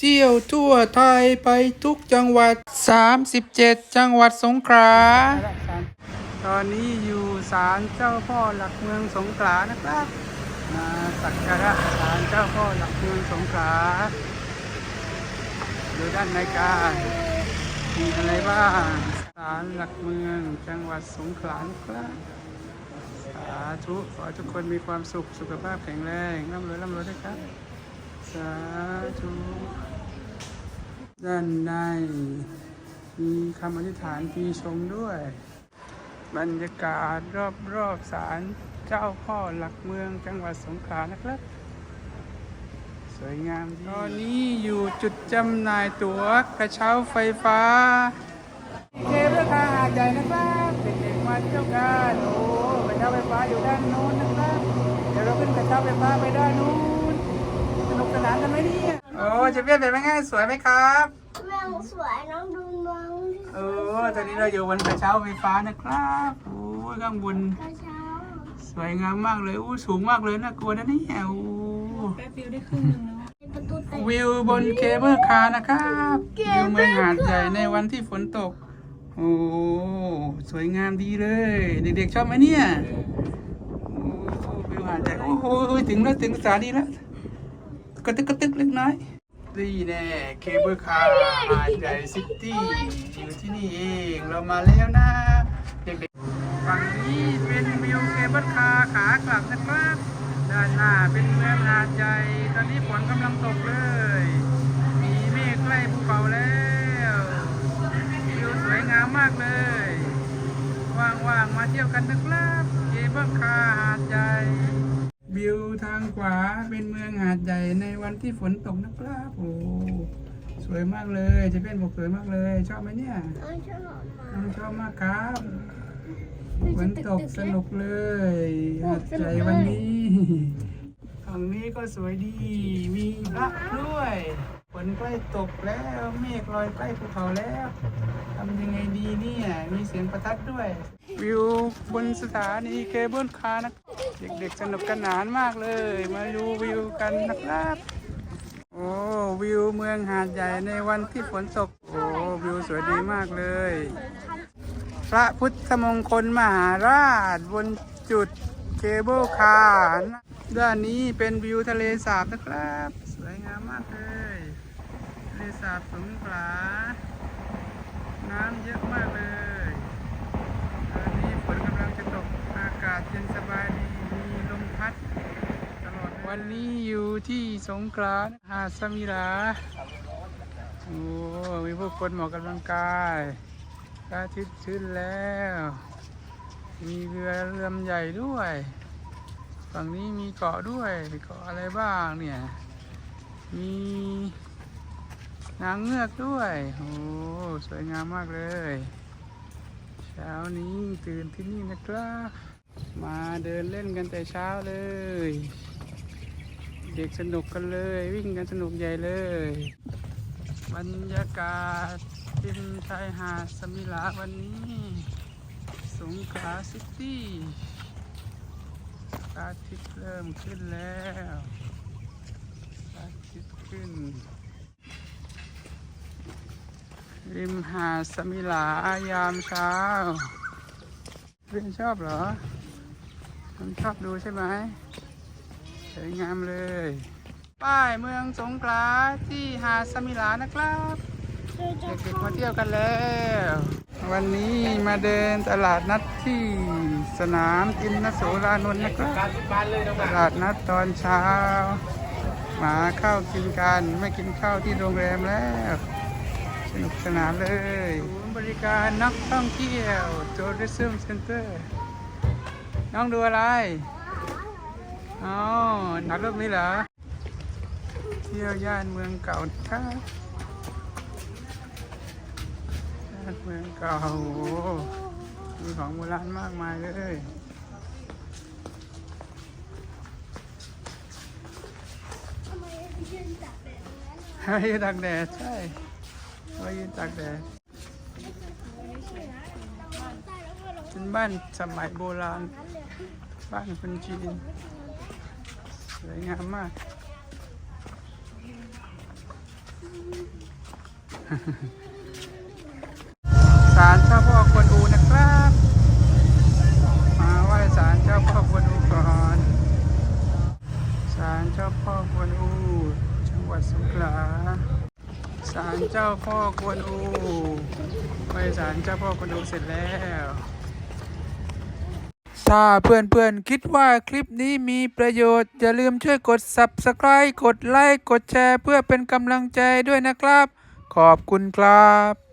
เที่ยวทั่วไทยไปทุกจังหวัด 37 จังหวัดสงขลา ตอนนี้อยู่ศาลเจ้าพ่อหลักเมืองสงขลานะครับ มาสักการะศาลเจ้าพ่อหลักเมืองสงขลาดูด้านในการมีอะไรบ้างศาลหลักเมืองจังหวัดสงขลาครับสาธุขอทุกคนมีความสุขสุขภาพแข็งแรงร่ำรวยร่ำรวยด้วยครับ สาธุ ด้านใน มีคำอธิษฐานปีชงด้วย บรรยากาศรอบรอบๆศาลเจ้าพ่อหลักเมืองจังหวัดสงขลานะครับ สวยงามดีตอนนี้อยู่จุดจำหน่ายตั๋วกระเช้าไฟฟ้าเกมราคาหาดใหญ่นะครับเด็กๆมาเที่ยวกันโอ้กระเช้าไฟฟ้าอยู่ด้านโน้นนะครับเดี๋ยวเราขึ้นกระเช้าไฟฟ้าไปด้านนู้นสนุกสนานกันไหมเนี่ยโอ้จะเปลี่ยนเป็นไงสวยไหมครับ แม่งสวยน้องดูน้องเออ ตอนนี้เราอยู่บนกระเช้าไฟฟ้านะครับโอ้ยข้างบนกระเช้าสวยงามมากเลยอู้สูงมากเลยน่ากลัวนะเนี่ยโอ้แป๊บเดียวได้ครึ่งหนึงแล้วประตูเตะวิวบนเคเบิลคาร์นะครับวิวเมืองหาดใหญ่ในวันที่ฝนตก โอ้สวยงามดีเลย เด็กๆชอบไหมเนี่ยโอ้วิวหาดใหญ่โอ้โหถึงแล้วถึงสถานีแล้วกระตึกกระตึกเล็กน้อย นี่แน่เคเบิลคาร์หาดใหญ่ซิตี้อยู่ที่นี่เองเรามาแล้วนะเด็กๆฝั่งนี้เป็นวิวเคเบิลคาร์ขากลับนะครับด้านหน้าเป็นเมืองหาดใหญ่ตอนนี้ฝนกำลังตกเลย มีเมฆใกล้ภูเขาแล้ววิวสวยงามมากเลยว่างๆมาเที่ยวกันนะครับ ขวาเป็นเมืองหาดใหญ่ในวันที่ฝนตกนะครับโอ้สวยมากเลยจะเป็นบอกสวยมากเลย ชอบไหมเนี่ยน้องชอบมาน้องชอบมากครับฝนตกสนุกเลยหาดใหญ่วันนี้ฝั่งนี้ก็สวยดี มีพระด้วยฝนใกล้ตกแล้วเมฆลอยใกล้ภูเขาแล้วทำยังไงดีเนี่ย มีเสียงประทัดด้วย วิวบนสถานีเคเบิลคาร์นะ เด็กๆสนุกกันหนานมากเลย มาดูวิวกันนะครับ โอ้วิวเมืองหาดใหญ่ในวันที่ฝนตก โอ้วิวสวยดีมากเลย พระพุทธมงคลมหาราชบนจุดเคเบิลคาร์ด้านนี้เป็นวิวทะเลสาบนะครับ สวยงามมากเลยทะเลสาบสงขลาน้ำเยอะมากเลย ตอนนี้ฝนกำลังจะตก อากาศเย็นสบายดี พัดตลอดวันนี้อยู่ที่สงขลาหาดสมิลาโอ้มีผู้คนหมอกกำลังกายพระอาทิตย์ขึ้นแล้ว มีเรือเรือใหญ่ด้วย ฝั่งนี้มีเกาะด้วยเกาะอะไรบ้างเนี่ย มีนางเงือกด้วยโอ้สวยงามมากเลย เช้านี้ตื่นที่นี่นะครับ มาเดินเล่นกันแต่เช้าเลย เด็กสนุกกันเลย วิ่งกันสนุกใหญ่เลย บรรยากาศริมชายหาดสมิลาวันนี้ สงขลาซิตี้อาทิตย์เริ่มขึ้นแล้วอาทิตย์ขึ้น ริมหาดสมิลายามเช้าเพื่อนชอบเหรอ มันชอบดูใช่ไหมสวยงามเลย ป้ายเมืองสงขลาที่หาดสมิลานะครับเด็กๆมาเที่ยวกันแล้ว วันนี้มาเดินตลาดนัดที่สนามกินนโสรานนท์นะครับตลาดนัดตอนเช้า มาข้าวกินกันไม่กินข้าวที่โรงแรมแล้วสนุกสนานเลยศูนย์บริการนักท่องเที่ยว Tourism Center น้องดูอะไรอ๋อนักรูปนี้เหรอ เที่ยวย่านเมืองเก่าครับย่านเมืองเก่าโอ้โหมีของโบราณมากมายเลยยืนจับแบบนั้นให้ยืนตากแดดใช่ไว้ยืนตากแดดเป็นบ้านสมัยโบราณ บ้านคนจีนสวยงามมาก ศาลเจ้าพ่อกวนอูนะครับ มาไหว้ศาลเจ้าพ่อกวนอูก่อนศาลเจ้าพ่อกวนอู จังหวัดสงขลาศาลเจ้าพ่อกวนอูไหว้ศาลเจ้าพ่อกวนอูเสร็จแล้ว ถ้าเพื่อนๆคิดว่าคลิปนี้มีประโยชน์ อย่าลืมช่วยกด Subscribe กดไลค์ กดแชร์ เพื่อเป็นกำลังใจด้วยนะครับ ขอบคุณครับ